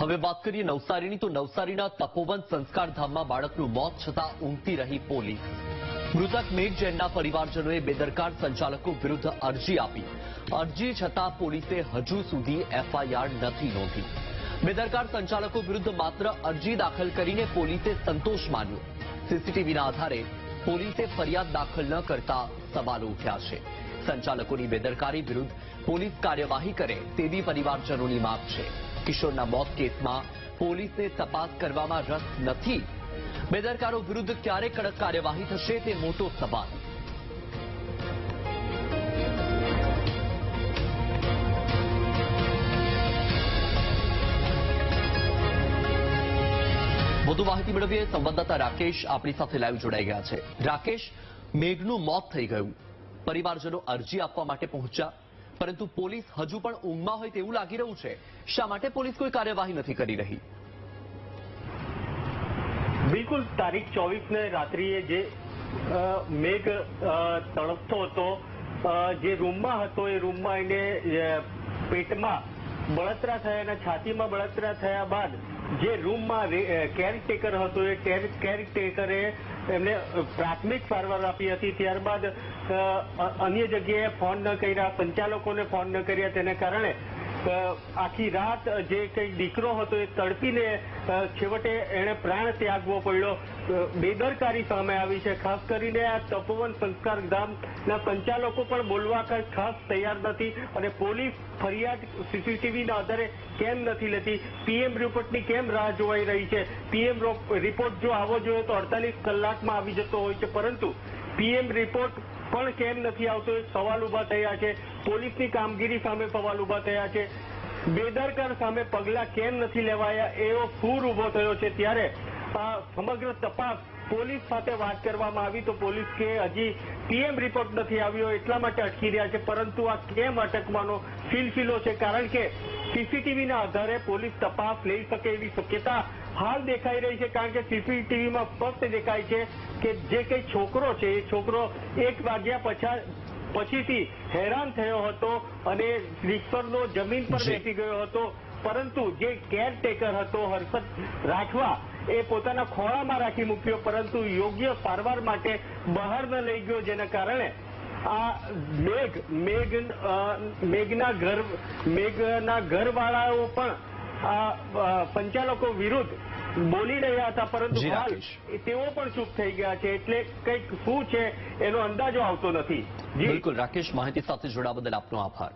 હવે વાત કરીએ નવસારીની, તો નવસારીના તપોવન સંસ્કારધામમાં બાળકનું મોત છતાં ઊંઘતી રહી પોલીસ. મૃતક મેઘ જૈનના પરિવારજનોએ બેદરકાર સંચાલકો વિરુદ્ધ અરજી આપી. અરજી છતાં પોલીસે હજુ સુધી એફઆઈઆર નથી નોંધી. બેદરકાર સંચાલકો વિરુદ્ધ માત્ર અરજી દાખલ કરીને પોલીસે સંતોષ માન્યો. સીસીટીવીના આધારે પોલીસે ફરિયાદ દાખલ ન કરતા સવાલો ઉઠ્યા છે. સંચાલકોની બેદરકારી વિરુદ્ધ પોલીસ કાર્યવાહી કરે તેવી પરિવારજનોની માંગ છે. કિશોરના મોત કેસમાં પોલીસને તપાસ કરવામાં રસ નથી. બેદરકારો વિરુદ્ધ ક્યારે કડક કાર્યવાહી થશે તે મોટો સવાલ. વધુ માહિતી મેળવીએ સંવાદદાતા રાકેશ આપણી સાથે લાઈવ જોડાઈ ગયા છે. રાકેશ, મેઘનું મોત થઈ ગયું. પરિવારજનો અરજી આપવા માટે પહોંચ્યા. પરંતુ પોલીસ હજુ પણ ઊંઘમાં હોય તેવું લાગી રહ્યું છે. શા માટે પોલીસ કોઈ કાર્યવાહી નથી કરી રહી? બિલકુલ તારીખ ચોવીસ ને રાત્રિએ જે મેઘ અ, તડપતો હતો જે રૂમમાં હતો એ રૂમમાં એને પેટમાં બળતરા થયા અને છાતીમાં બળતરા થયા બાદ જે રૂમમાં કેરટેકર હતો, એ કેરટેકરે એમને પ્રાથમિક સારવાર આપી હતી. ત્યારબાદ અન્ય જગ્યાએ ફોન ન કર્યા, સંચાલકોને ફોન ન કર્યા. તેને કારણે આખી રાત જે કઈ દીકરો હતો એ તડપીને છેવટે એણે પ્રાણ ત્યાગવો પડ્યો. બેદરકારી સામે આવી છે. ખાસ કરીને આ તપોવન સંસ્કાર ધામના સંચાલકો પણ બોલવા ખાસ તૈયાર નથી અને પોલીસ ફરિયાદ સીસીટીવીના આધારે કેમ નથી લેતી? પીએમ રિપોર્ટની કેમ રાહ જોવાઈ રહી છે? પીએમ રિપોર્ટ જો આવો જોઈએ તો અડતાલીસ કલાકમાં આવી જતો હોય છે. પરંતુ પીએમ રિપોર્ટ પણ કેમ નથી આવતો એ સવાલ ઊભા થયા છે. પોલીસની કામગીરી સામે સવાલ ઊભા થયા છે. બેદરકાર સામે પગલાં કેમ નથી લેવાયા એવો સૂર ઊભો થયો છે. ત્યારે આ સમગ્ર તપાસ પોલીસ સાથે વાત કરવામાં આવી તો પોલીસ કે હજી પીએમ રિપોર્ટ નથી આવ્યો એટલા માટે અટકી રહ્યા છે. પરંતુ આ કેમ અટકવાનો ફિલફિલો છે? કારણ કે સીસીટીવીના આધારે પોલીસ તપાસ લઈ શકે એવી શક્યતા હાલ દેખાઈ રહી છે કારણ કે સીસીટીવીમાં સ્પષ્ટ દેખાય છે કે જે કંઈ છોકરો છે એ છોકરો એક વાગ્યા પછા પછીથી હેરાન થયો હતો અને રિક્ષરનો જમીન પર. બેસી ગયો હતો પરંતુ જે કેરટેકર હતો હર્ષદ રાઠવા એ પોતાના ખોળામાં રાખી મૂક્યો પરંતુ યોગ્ય સારવાર માટે બહાર ન લઈ ગયો જેના કારણે આ મેઘ મેઘ મેઘના ઘર મેઘના ઘરવાળાઓ પણ સંચાલકો વિરુદ્ધ બોલી રહ્યા હતા પરંતુ હાલ તેઓ પણ ચૂપ થઈ ગયા છે એટલે કંઈક શું છે એનો અંદાજો આવતો નથી. બિલકુલ રાકેશ માહિતી સાથે જોડા બદલ આપનો આભાર.